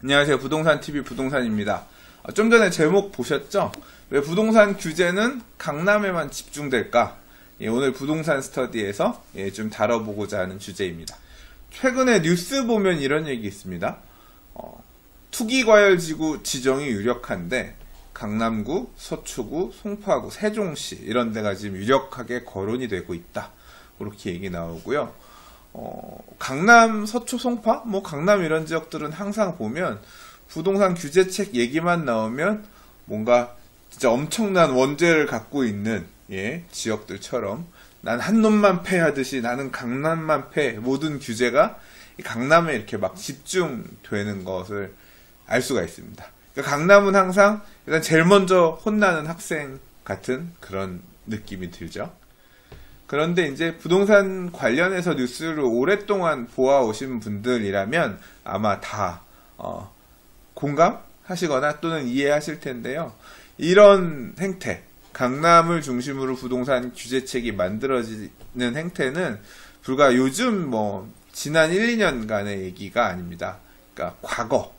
안녕하세요. 부동산 TV 부동산입니다. 아, 좀 전에 제목 보셨죠? 왜 부동산 규제는 강남에만 집중될까? 예, 오늘 부동산 스터디에서 예, 좀 다뤄보고자 하는 주제입니다. 최근에 뉴스 보면 이런 얘기 있습니다. 어, 투기과열지구 지정이 유력한데 강남구, 서초구, 송파구, 세종시 이런 데가 지금 유력하게 거론이 되고 있다. 그렇게 얘기 나오고요. 어, 강남, 서초, 송파, 뭐 강남 이런 지역들은 항상 보면 부동산 규제책 얘기만 나오면 뭔가 진짜 엄청난 원죄를 갖고 있는 예, 지역들처럼 난 한 놈만 패하듯이 나는 강남만 패 모든 규제가 강남에 이렇게 막 집중되는 것을 알 수가 있습니다. 그러니까 강남은 항상 일단 제일 먼저 혼나는 학생 같은 그런 느낌이 들죠. 그런데 이제 부동산 관련해서 뉴스를 오랫동안 보아오신 분들이라면 아마 다 어, 공감하시거나 또는 이해하실 텐데요. 이런 행태, 강남을 중심으로 부동산 규제책이 만들어지는 행태는 불과 요즘 뭐 지난 1, 2년간의 얘기가 아닙니다. 그러니까 과거,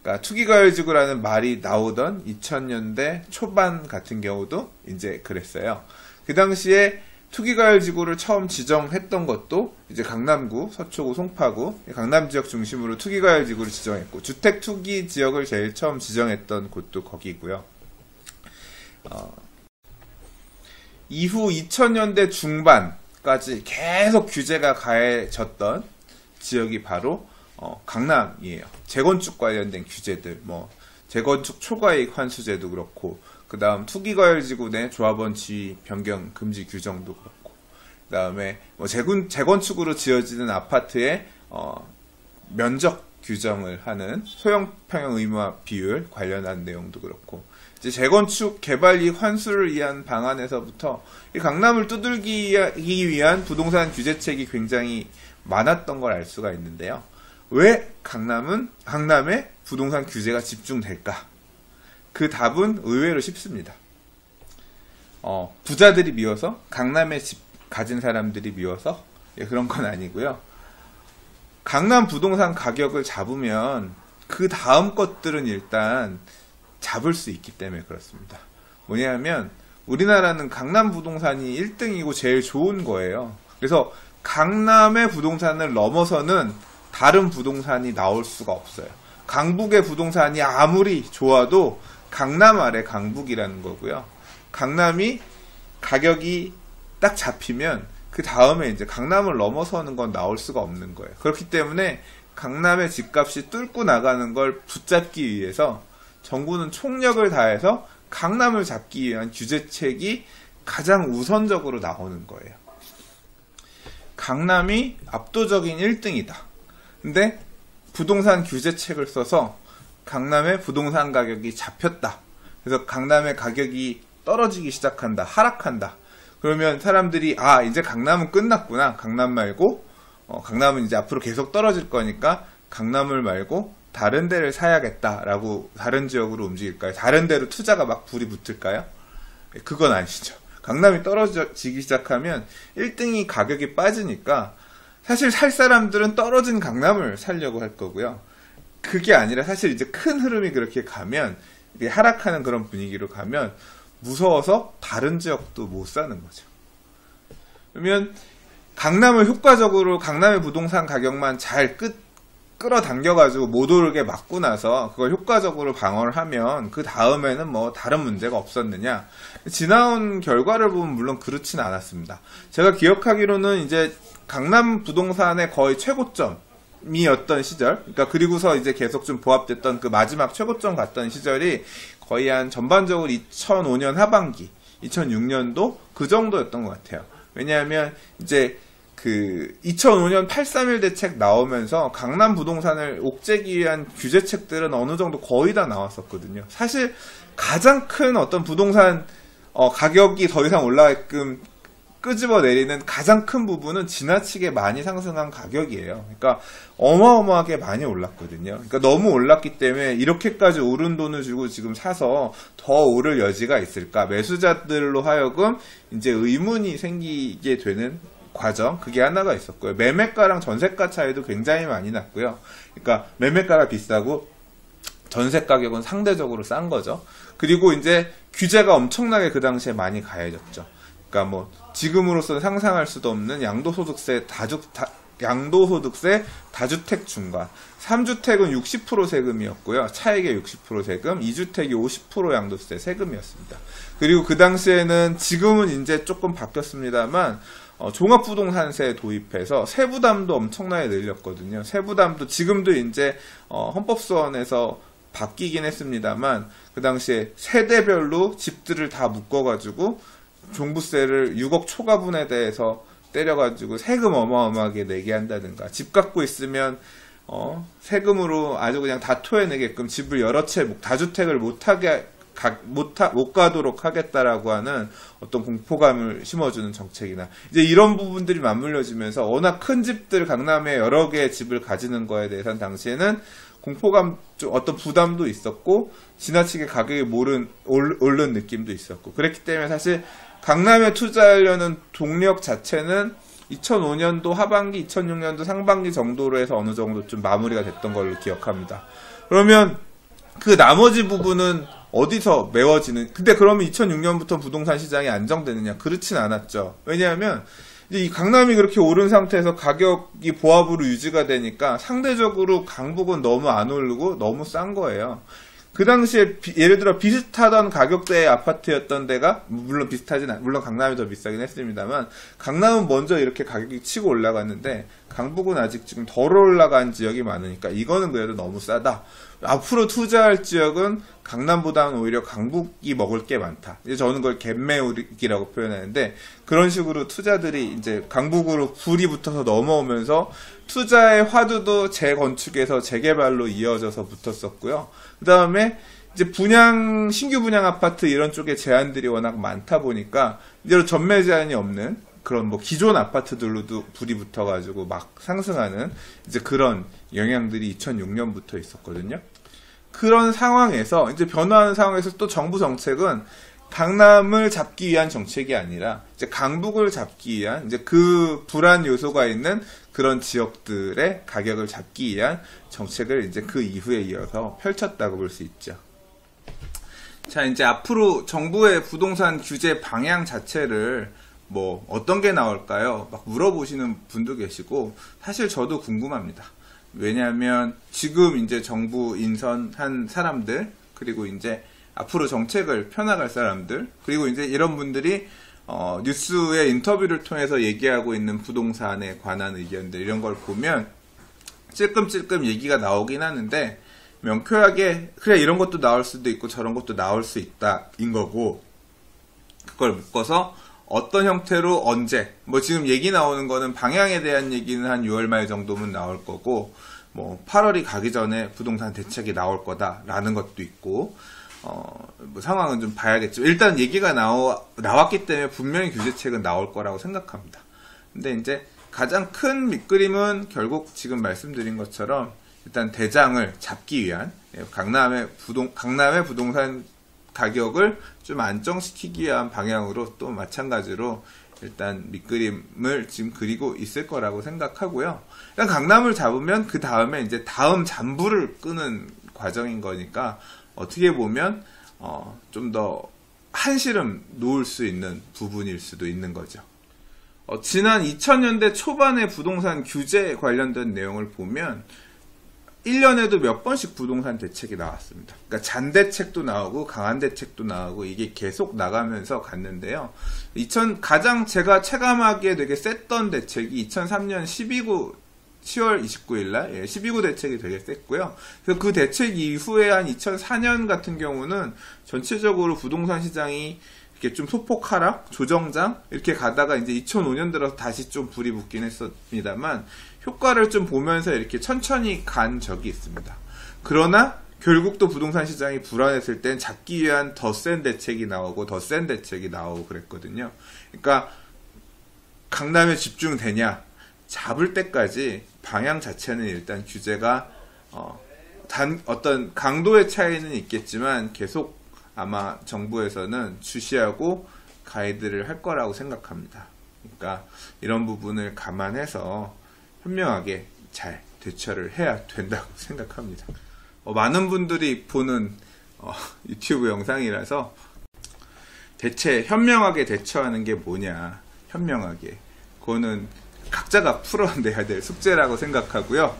그러니까 투기가열지구라는 말이 나오던 2000년대 초반 같은 경우도 이제 그랬어요. 그 당시에 투기가열 지구를 처음 지정했던 것도 이제 강남구, 서초구, 송파구, 강남 지역 중심으로 투기가열 지구를 지정했고 주택 투기 지역을 제일 처음 지정했던 곳도 거기고요. 어, 이후 2000년대 중반까지 계속 규제가 가해졌던 지역이 바로 어, 강남이에요. 재건축 관련된 규제들, 뭐 재건축 초과이익 환수제도 그렇고 그 다음 투기과열 지구 내 조합원 지위 변경 금지 규정도 그렇고 그 다음에 뭐 재건, 재건축으로 지어지는 아파트의 어, 면적 규정을 하는 소형 평형 의무화 비율 관련한 내용도 그렇고 이제 재건축 개발 이익 환수를 위한 방안에서부터 이 강남을 두들기기 위한 부동산 규제책이 굉장히 많았던 걸 알 수가 있는데요. 왜 강남은 강남에 부동산 규제가 집중될까? 그 답은 의외로 쉽습니다. 어, 부자들이 미워서 강남에 집 가진 사람들이 미워서 예, 그런 건 아니고요. 강남 부동산 가격을 잡으면 그 다음 것들은 일단 잡을 수 있기 때문에 그렇습니다. 뭐냐면 우리나라는 강남 부동산이 1등이고 제일 좋은 거예요. 그래서 강남의 부동산을 넘어서는 다른 부동산이 나올 수가 없어요. 강북의 부동산이 아무리 좋아도 강남 아래 강북이라는 거고요. 강남이 가격이 딱 잡히면 그 다음에 이제 강남을 넘어서는 건 나올 수가 없는 거예요. 그렇기 때문에 강남의 집값이 뚫고 나가는 걸 붙잡기 위해서 정부는 총력을 다해서 강남을 잡기 위한 규제책이 가장 우선적으로 나오는 거예요. 강남이 압도적인 1등이다. 근데 부동산 규제책을 써서 강남의 부동산 가격이 잡혔다. 그래서 강남의 가격이 떨어지기 시작한다. 하락한다. 그러면 사람들이 아 이제 강남은 끝났구나. 강남 말고 어, 강남은 이제 앞으로 계속 떨어질 거니까 강남을 말고 다른 데를 사야겠다라고 다른 지역으로 움직일까요? 다른 데로 투자가 막 불이 붙을까요? 예, 그건 아니죠. 강남이 떨어지기 시작하면 1등이 가격이 빠지니까 사실 살 사람들은 떨어진 강남을 살려고 할 거고요. 그게 아니라 사실 이제 큰 흐름이 그렇게 가면 하락하는 그런 분위기로 가면 무서워서 다른 지역도 못 사는 거죠. 그러면 강남을 효과적으로 강남의 부동산 가격만 잘 끝, 끌어당겨가지고 못 오르게 막고 나서 그걸 효과적으로 방어를 하면 그 다음에는 뭐 다른 문제가 없었느냐. 지나온 결과를 보면 물론 그렇진 않았습니다. 제가 기억하기로는 이제 강남 부동산의 거의 이었던 시절, 그러니까 그리고서 이제 계속 좀 보합됐던 그 마지막 최고점 갔던 시절이 거의 한 전반적으로 2005년 하반기, 2006년도 그 정도였던 것 같아요. 왜냐하면 이제 그 2005년 831 대책 나오면서 강남 부동산을 옥죄기 위한 규제책들은 어느 정도 거의 다 나왔었거든요. 사실 가장 큰 어떤 부동산 어, 가격이 더 이상 올라가게끔 끄집어 내리는 가장 큰 부분은 지나치게 많이 상승한 가격이에요. 그러니까 어마어마하게 많이 올랐거든요. 그러니까 너무 올랐기 때문에 이렇게까지 오른 돈을 주고 지금 사서 더 오를 여지가 있을까? 매수자들로 하여금 이제 의문이 생기게 되는 과정 그게 하나가 있었고요. 매매가랑 전세가 차이도 굉장히 많이 났고요. 그러니까 매매가가 비싸고 전세 가격은 상대적으로 싼 거죠. 그리고 이제 규제가 엄청나게 그 당시에 많이 가해졌죠. 그러니까 뭐 지금으로서는 상상할 수도 없는 양도소득세 다주 다, 양도소득세 다주택 중과 3주택은 60% 세금이었고요. 차액의 60% 세금, 2주택이 50% 양도세 세금이었습니다. 그리고 그 당시에는 지금은 이제 조금 바뀌었습니다만 어, 종합부동산세 도입해서 세부담도 엄청나게 늘렸거든요. 세부담도 지금도 이제 어, 헌법소원에서 바뀌긴 했습니다만 그 당시에 세대별로 집들을 다 묶어가지고 종부세를 6억 초과분에 대해서 때려가지고 세금 어마어마하게 내게 한다든가 집 갖고 있으면 어, 세금으로 아주 그냥 다 토해내게끔 집을 여러 채 다주택을 못하게 가, 못, 하, 못 가도록 하겠다라고 하는 어떤 공포감을 심어주는 정책이나 이제 이런 부분들이 맞물려지면서 워낙 큰 집들 강남에 여러 개의 집을 가지는 거에 대해서는 당시에는 공포감 좀 어떤 부담도 있었고 지나치게 가격이 오른 오른 느낌도 있었고 그랬기 때문에 사실 강남에 투자하려는 동력 자체는 2005년도 하반기, 2006년도 상반기 정도로 해서 어느 정도 좀 마무리가 됐던 걸로 기억합니다. 그러면 그 나머지 부분은 어디서 메워지는, 근데 그러면 2006년부터 부동산 시장이 안정되느냐? 그렇진 않았죠. 왜냐하면 이 강남이 그렇게 오른 상태에서 가격이 보합으로 유지가 되니까 상대적으로 강북은 너무 안 오르고 너무 싼 거예요. 그 당시에 비, 예를 들어 비슷하던 가격대의 아파트였던 데가 물론 비슷하진 않, 물론 강남이 더 비싸긴 했습니다만 강남은 먼저 이렇게 가격이 치고 올라갔는데 강북은 아직 지금 덜 올라간 지역이 많으니까 이거는 그래도 너무 싸다. 앞으로 투자할 지역은 강남보다는 오히려 강북이 먹을 게 많다. 이제 저는 그걸 갭매우기라고 표현하는데 그런 식으로 투자들이 이제 강북으로 불이 붙어서 넘어오면서 투자의 화두도 재건축에서 재개발로 이어져서 붙었었고요. 그 다음에 이제 분양, 신규 분양 아파트 이런 쪽에 제한들이 워낙 많다 보니까 이대로 전매 제한이 없는 그런 뭐 기존 아파트들로도 불이 붙어가지고 막 상승하는 이제 그런 영향들이 2006년부터 있었거든요. 그런 상황에서 이제 변화하는 상황에서 또 정부 정책은 강남을 잡기 위한 정책이 아니라 이제 강북을 잡기 위한 이제 그 불안 요소가 있는 그런 지역들의 가격을 잡기 위한 정책을 이제 그 이후에 이어서 펼쳤다고 볼 수 있죠. 자, 이제 앞으로 정부의 부동산 규제 방향 자체를 뭐 어떤 게 나올까요? 막 물어보시는 분도 계시고 사실 저도 궁금합니다. 왜냐하면 지금 이제 정부 인선한 사람들 그리고 이제 앞으로 정책을 펴나갈 사람들 그리고 이제 이런 분들이 어, 뉴스의 인터뷰를 통해서 얘기하고 있는 부동산에 관한 의견들 이런 걸 보면 찔끔찔끔 얘기가 나오긴 하는데 명쾌하게 그래 이런 것도 나올 수도 있고 저런 것도 나올 수 있다인 거고 그걸 묶어서 어떤 형태로 언제 뭐 지금 얘기 나오는 거는 방향에 대한 얘기는 한 6월 말 정도면 나올 거고 뭐 8월이 가기 전에 부동산 대책이 나올 거다라는 것도 있고 어, 뭐 상황은 좀 봐야겠죠. 일단 얘기가 나오, 나왔기 때문에 분명히 규제책은 나올 거라고 생각합니다. 근데 이제 가장 큰 밑그림은 결국 지금 말씀드린 것처럼 일단 대장을 잡기 위한 예, 강남의 부동 강남의 부동산 가격을 좀 안정시키기 위한 방향으로 또 마찬가지로 일단 밑그림을 지금 그리고 있을 거라고 생각하고요. 일단 강남을 잡으면 그 다음에 이제 다음 잔부를 끄는 과정인 거니까 어떻게 보면 어, 좀 더 한시름 놓을 수 있는 부분일 수도 있는 거죠. 어, 지난 2000년대 초반의 부동산 규제 관련된 내용을 보면 1년에도 몇 번씩 부동산 대책이 나왔습니다. 그러니까 잔대책도 나오고 강한 대책도 나오고 이게 계속 나가면서 갔는데요. 2000 가장 제가 체감하기에 되게 셌던 대책이 2003년 12구 10월 29일 날 예, 12구 대책이 되게 셌고요. 그래서 그 대책 이후에 한 2004년 같은 경우는 전체적으로 부동산 시장이 이렇게 좀 소폭 하락, 조정장 이렇게 가다가 이제 2005년 들어서 다시 좀 불이 붙긴 했습니다만 효과를 좀 보면서 이렇게 천천히 간 적이 있습니다. 그러나 결국 또 부동산 시장이 불안했을 땐 잡기 위한 더 센 대책이 나오고 더 센 대책이 나오고 그랬거든요. 그러니까 강남에 집중되냐 잡을 때까지 방향 자체는 일단 규제가 어, 단 어떤 강도의 차이는 있겠지만 계속 아마 정부에서는 주시하고 가이드를 할 거라고 생각합니다. 그러니까 이런 부분을 감안해서 현명하게 잘 대처를 해야 된다고 생각합니다. 어, 많은 분들이 보는 어, 유튜브 영상이라서 대체 현명하게 대처하는 게 뭐냐 현명하게 그거는 각자가 풀어내야 될 숙제라고 생각하고요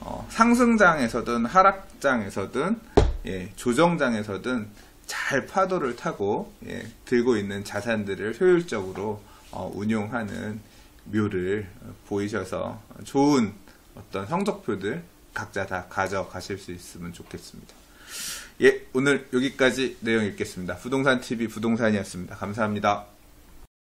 어, 상승장에서든 하락장에서든 예, 조정장에서든 잘 파도를 타고 예, 들고 있는 자산들을 효율적으로 어, 운용하는 묘를 보이셔서 좋은 어떤 성적표들 각자 다 가져가실 수 있으면 좋겠습니다. 예, 오늘 여기까지 내용 읽겠습니다. 부동산 TV 부동산이었습니다. 감사합니다.